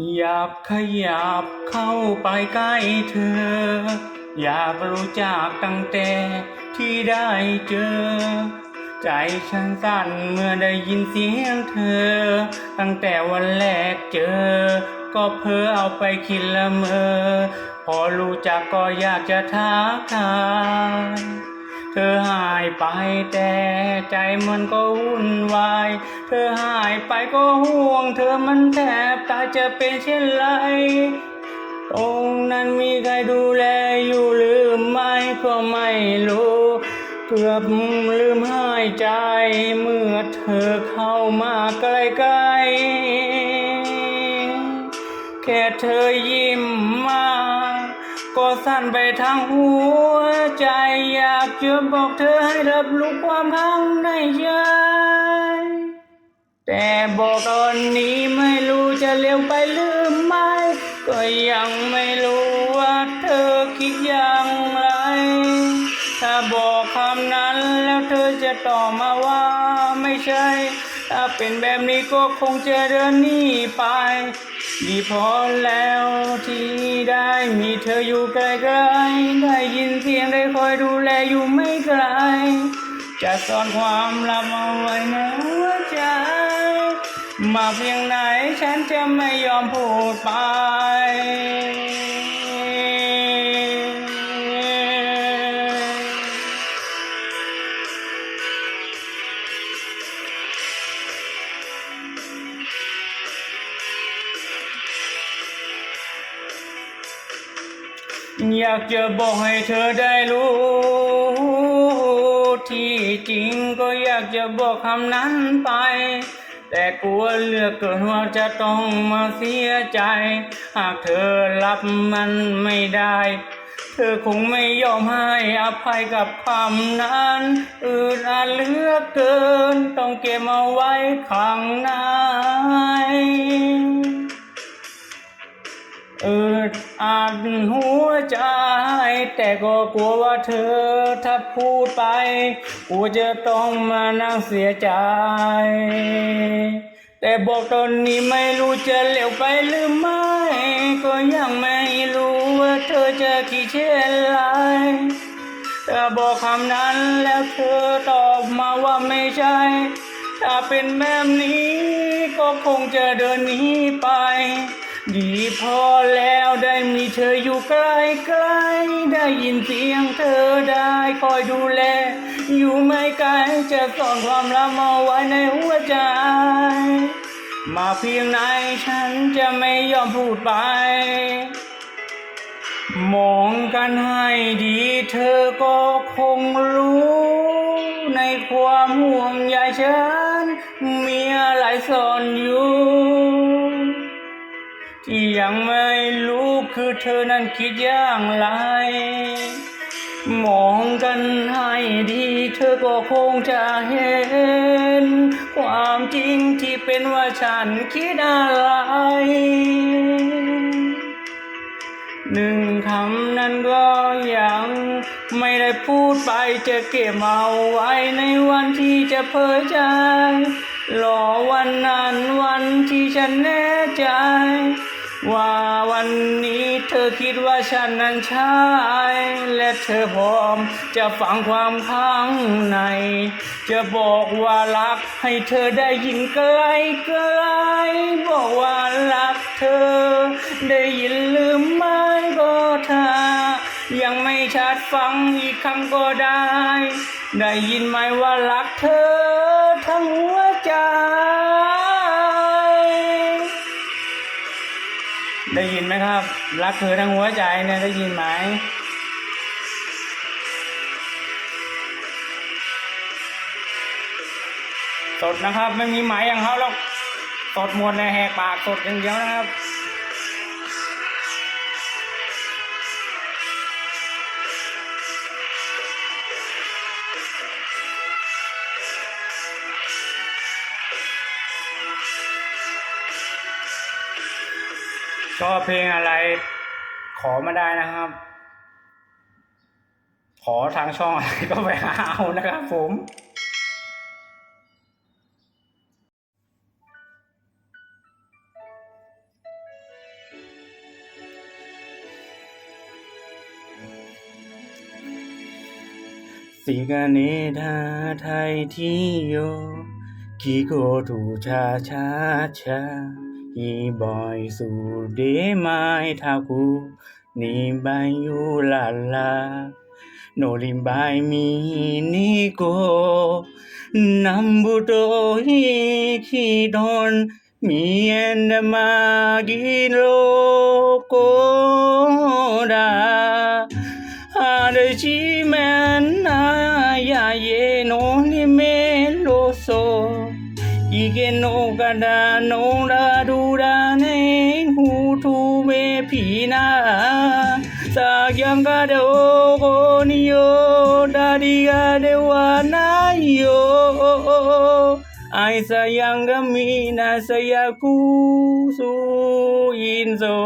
อยากขยับเข้าไปใกล้เธอ อยากรู้จักตั้งแต่ที่ได้เจอ ใจฉันสั่นเมื่อได้ยินเสียงเธอ ตั้งแต่วันแรกเจอ ก็เพ้อเอาไปคิดละเมอ พอรู้จักก็อยากจะทักทาย เธอหายไปแต่ใจมันก็วุ่นวาย เธอหายไปก็ห่วง เธอมันแทบตายจะเป็นเช่นไร ตรงนั้นมีใครดูแลอยู่หรือไม่ก็ไม่รู้เกือบลืมหายใจ เมื่อเธอเข้ามาใกล้ๆแค่เธอยิ้ม ก็สั่นไปทั้งหัวใจอยากจะบอกเธอให้รับรู้ความข้างในใจแต่บอกตอนนี้ไม่รู้จะเลี้ยวไปหรือไม่ ก็ยังไม่รู้ว่าเธอคิดอย่างไร ถ้าบอกคำนั้นแล้วเธอจะตอบมาว่าไม่ใช่ ถ้าเป็นแบบนี้ก็คงจะเดินหนีไป ดีพอแล้วที่ได้มีเธออยู่ใกล้ๆได้ยินเสียงได้คอยดูแลอยู่ไม่ไกล จะซ่อนความลับเอาไว้ในหัวใจ มาเพียงไหนฉันจะไม่ยอมพูดไปากจะบอกให้เธอได้รู้ ที่จริงก็อยากจะบอกคำนั้นไป แต่กลัวเลือกเกินว่าจะต้องมาเสียใจ หากเธอรับมันไม่ได้ เธอคงไม่ยอมให้อภัยกับคำนั้นอึดอัดเลือกเกิน ต้องเก็บเอาไว้ข้างใน อึดอัดหัวใจ แต่ก็กลัวว่าเธอถ้าพูดไป กูจะต้องมานั่งเสียใจ แต่บอกตอนนี้ไม่รู้จะเหลวไปหรือไม่ ก็ยังไม่รู้ว่าเธอจะคิดเช่นไรถ้าบอกคำนั้นแล้วเธอตอบมาว่าไม่ใช่ ถ้าเป็นแบบนี้ก็คงจะเดินหนีไป ดีพอแล้วได้มีเธออยู่ใกล้ๆได้ยินเสียงเธอได้คอยดูแล อยู่ไม่ไกลจะซ่อนความลับเอาไว้ในหัวใจ มาเพียงไหนฉันจะไม่ยอมพูดไป มองกันให้ดีเธอก็คงรู้ ในความห่วงใยฉัน มีอะไรซ่อนอยู่ ที่ยังไม่รู้คือเธอนั้นคิดอย่างไร มองกันให้ดีเธอก็คงจะเห็น ความจริงที่เป็นว่าฉันคิดอะไรหนึ่งคำนั้นก็ยังไม่ได้พูดไปจะเก็บเอาไว้ในวันที่จะเผยใจรอวันนั้นวันที่ฉันแน่ใจ ว่าวันนี้เธอคิดว่าฉันนั้นใช่และเธอพร้อมจะฟังความข้างใน จะบอกว่ารักให้เธอได้ยินไกลไกลบอกว่ารักเธอ ได้ยินหรือไม่ก็ถ้ายังไม่ชัดฟังอีกครั้งก็ได้ ได้ยินไหมว่ารักเธอทั้งหัวใจ นไหมครับ รักเธอทั้งหัวใจเนี่ยได้ยินไหมสดนะครับ ไม่มีหมายอย่างเขาหรอกสดหมดเลยแหกปากสดอย่างเดียวนะครับ ก็เพลงอะไรขอมาได้นะครับ ขอทางช่องอะไรก็ไปหาเอานะครับผมสิกาเนธาไทยที่โยกิโกตูชาชาชา কি বয় সুদে মাই ঠাকু নিবাই ইউ লালা নরিবাই মিনি কো নাম্বুটো হি খিদন মিয়েন মাগিলো কোরা ke no ga da no da du da ne hu thu be phi na. Sa gyam ga do go ni yo, da di ga de wa na yo. Ai sayang kami na sayaku suin zo.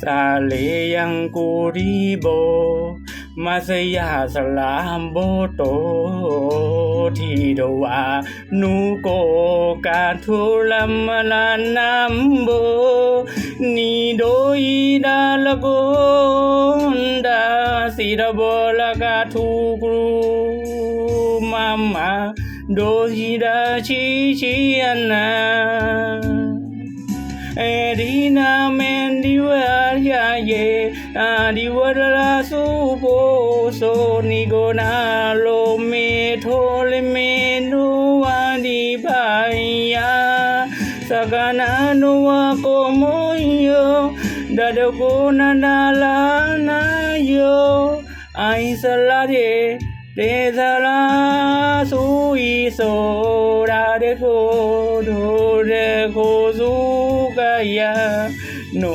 Sa leyang kuribo Masayasalambho Thidawa Nuko Kathulamanambo Nidoida Lagonda Sidabola Kathukru Mama anh à. Edina Men yaye adi warala supo so ni gona lo me thole me nu adi bhaiya sagana nu ko moyo dado gona dala na yo. Ai salade de sala sui so ra de go do de go zu ga ya. No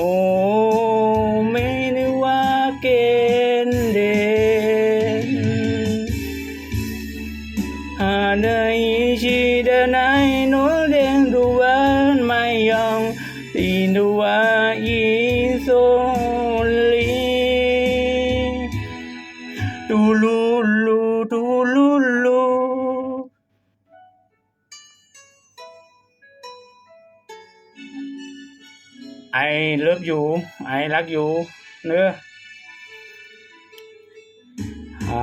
ไอเลิฟอยู่ไอรักอยู่เนื้อไอ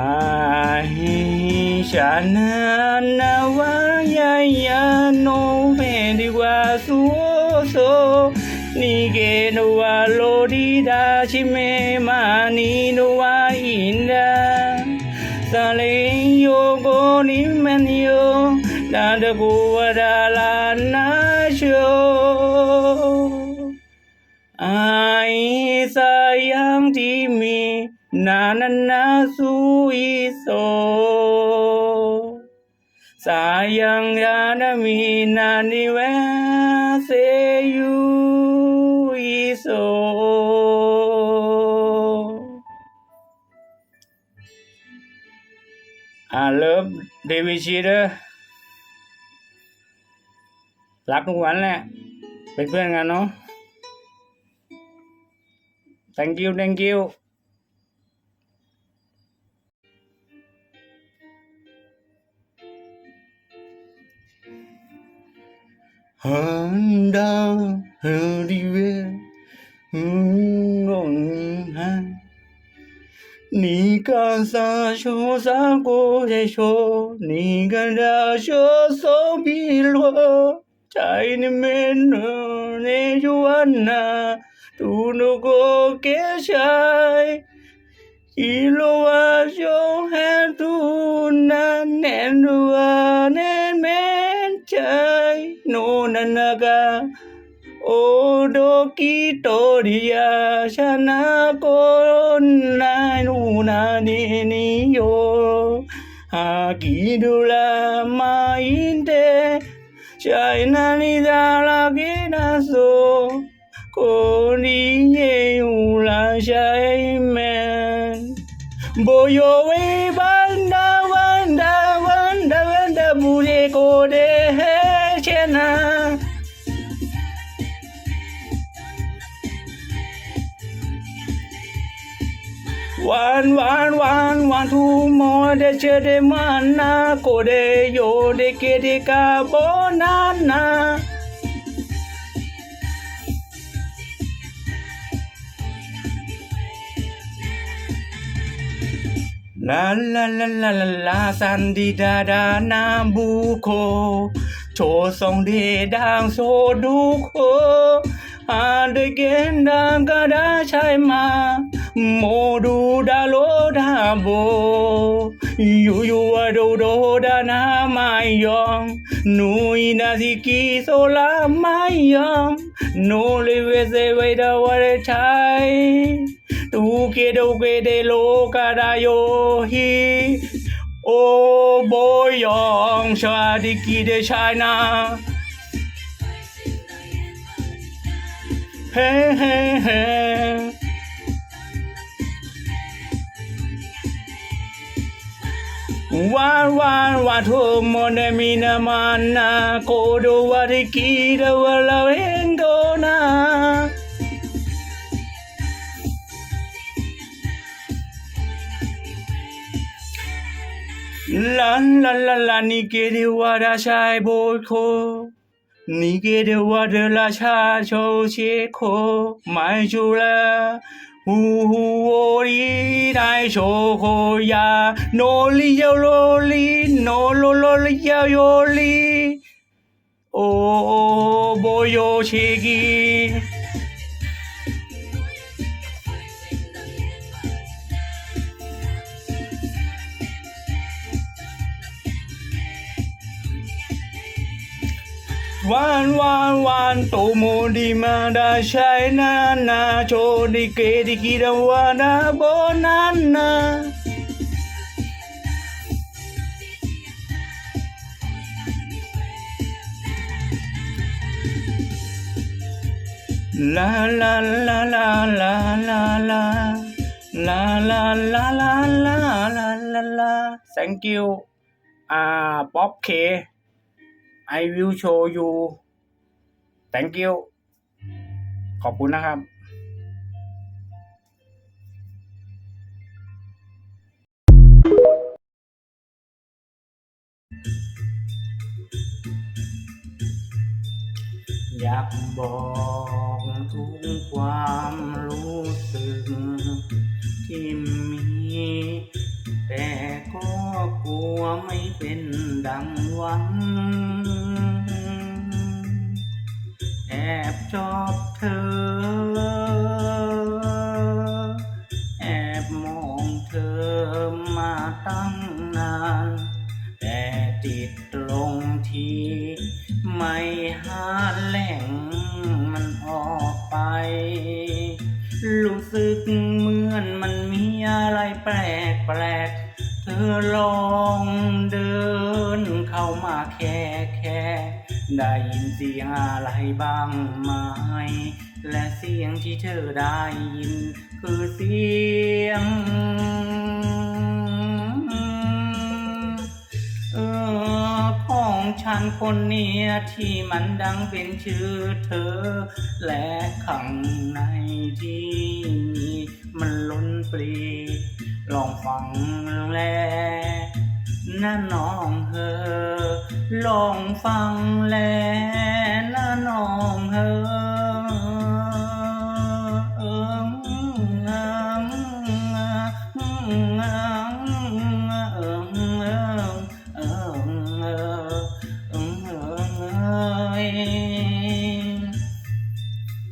ฉันนั้นนาวายายาโนเมดิว่าสูโซนี่เกโนว่าโลดีดาชิเมมานีโนวาอินดาสาเลโยโกนิมันโยนาดกูวดาลานาโช นานันนาสุอิโสสายังยานมีนานิเวเสยุอิโสอาเลิฟเดวิชีเดอรักทุกวันแหละ เป็นเพื่อนกันเนาะ thank you thank you Honda Riviera ngon ha Ni ka sa sho sa ko de sho ni ga da sho so bi lo chai ni men no ne ju an na tu nô go ke chai i lo wa sho ha tu na ne no wa ne ನನಗ ಓಡೋಕಿ ಟೋರಿಯ ಶನಕೋನ್ನೂ ನಾನೇನಿಯೋ ಆಗಿರುಳ ಮಾಯಿಂದೆ ಶೈನನಿದಾಳಗಿನಸೋ ಕೋಣಿಯೇ ಉಳ ಶೈಮೆ ಬೋಯೋ วานหวานหวานหวานทูมอได้เชเด้มันนาโกเดโยได้เกเดกาโบนานาลาลาลาลาลาลาสันดีดาดานาบุโค โชสองเดดังโซดูโคอาเดเกนดังกระดาชัยมา โมดู だろうだぼゆゆはどろだなまいよぬいなじきそらまいよのりべせべだわれちゃいどけどけでろからよひおぼよんしゃできでしゃいな Hey, hey, hey. Wan wan watu mone mina mana kodo wari kira wala wendona. Lan lan lan lan ni kere wara shai boko. Ni kere wara la sha cho che ko mai chula. 呜呼哦哩，来嗦吼呀，诺哩哟罗哩，诺罗罗哩呀哟哩，哦哦，不哟切记。Oh, านาลาลาลาลาลาลาลาลาลาลาลาลาลาลาลา thank you อ่าป๊อปเค I will show you thank you ขอบคุณนะครับอยากบอกทุกความรู้สึก ที่มี แต่ก็กลัวไม่เป็นดังหวัง อบชอบเธอ แอบมองเธอมาตั้งนาน แต่ติดตรงที่ไม่หาแหล่งมันออกไป รู้สึกเหมือนมันมีอะไรแปลกแปลกเธอลอ ได้ยินเสียงอะไรบ้างไหม และเสียงที่เธอได้ยิน คือเสียงเออของฉันคนเนี้ยที่มันดังเป็นชื่อเธอ และข้างในที่มีมันล้นปลีลองฟังแล นะน้องเฮอลองฟังแลนะน้องเฮ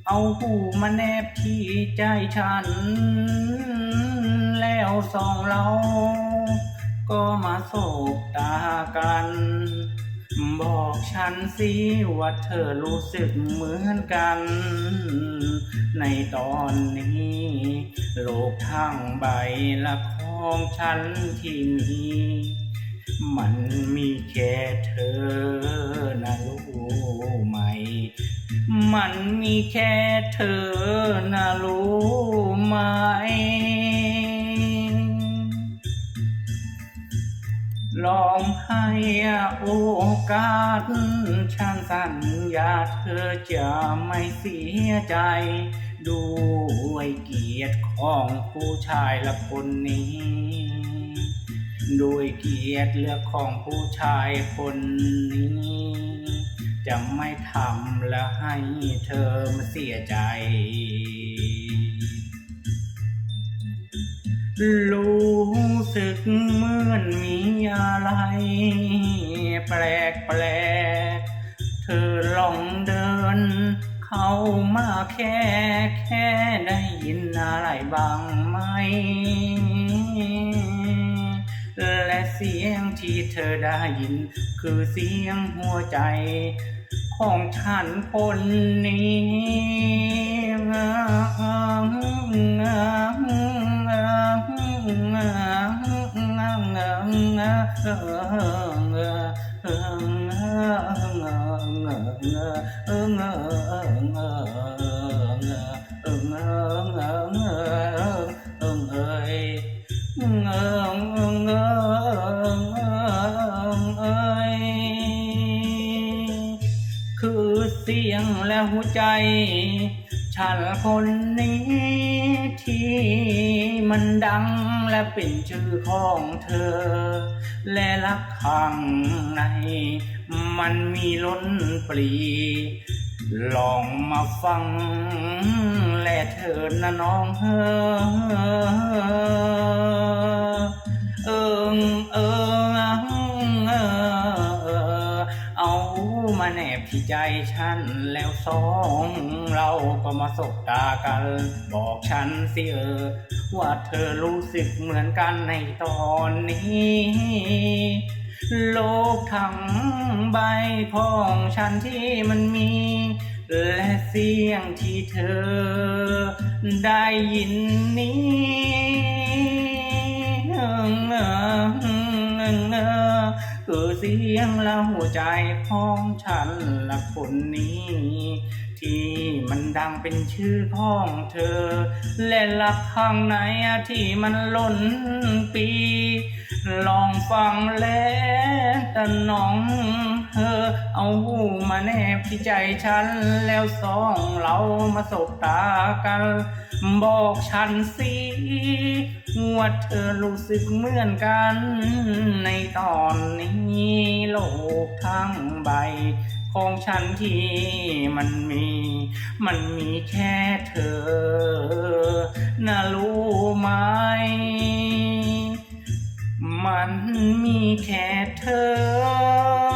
เอาหูมาแนบที่ใจฉัน แล้วส่องเรา ก็มาโศกตากัน บอกฉันสิว่าเธอรู้สึกเหมือนกัน ในตอนนี้ โลกทั้งใบละของฉันที่มีมันมีแค่เธอนะรู้ไหม มันมีแค่เธอนะรู้ไหม โอกาสฉันสัญญาเธอจะไม่เสียใจ ด้วยเกียรติของผู้ชายละคนนี้ ด้วยเกียรติเลือกของผู้ชายคนนี้ จะไม่ทำและให้เธอมาเสียใจรู้ สึกเหมือนมีอะไรแปลกแปลกๆเธอลองเดินเข้ามาแค่แค่ได้ยินอะไรบางไหม และเสียงที่เธอได้ยิน คือเสียงหัวใจ ของฉันคนนี้ คือเสียงและหัวใจ ฉันคนนี้ที่มันดัง และเป็นชื่อของเธอ และรักข้างใน มันมีล้นปรี ลองมาฟัง และเธอนะน้องเฮอเอิงเอิง แนบที่ใจฉัน แล้วสองเราก็มาสบตากัน บอกฉันสิเออ ว่าเธอรู้สึกเหมือนกันในตอนนี้ โลกทั้งใบของฉันที่มันมี และเสียงที่เธอได้ยินนี้ คือเสียงและหัวใจของฉันและคนนี้ ที่มันดังเป็นชื่อของเธอ และรักข้างในที่มันล้นปี ลองฟังแล้วแต่น้องเธอ เอาหูมาแนบที่ใจฉัน แล้วสองเรามาสบตากัน บอกฉันสิว่าเธอรู้สึกเหมือนกันในตอนนี้ โลกทั้งใบ ของฉันที่มันมี มันมีแค่เธอ น่ารู้ไหม มันมีแค่เธอ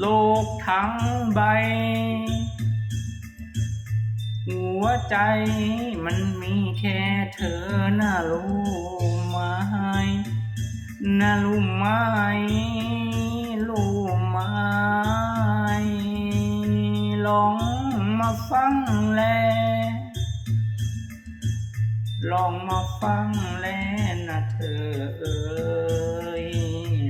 โลกทั้งใบ หัวใจมันมีแค่เธอน่ารู้ไหมน่ารู้ไหมรู้ไหมลองมาฟังแล ลองมาฟังแลนะเธอเออ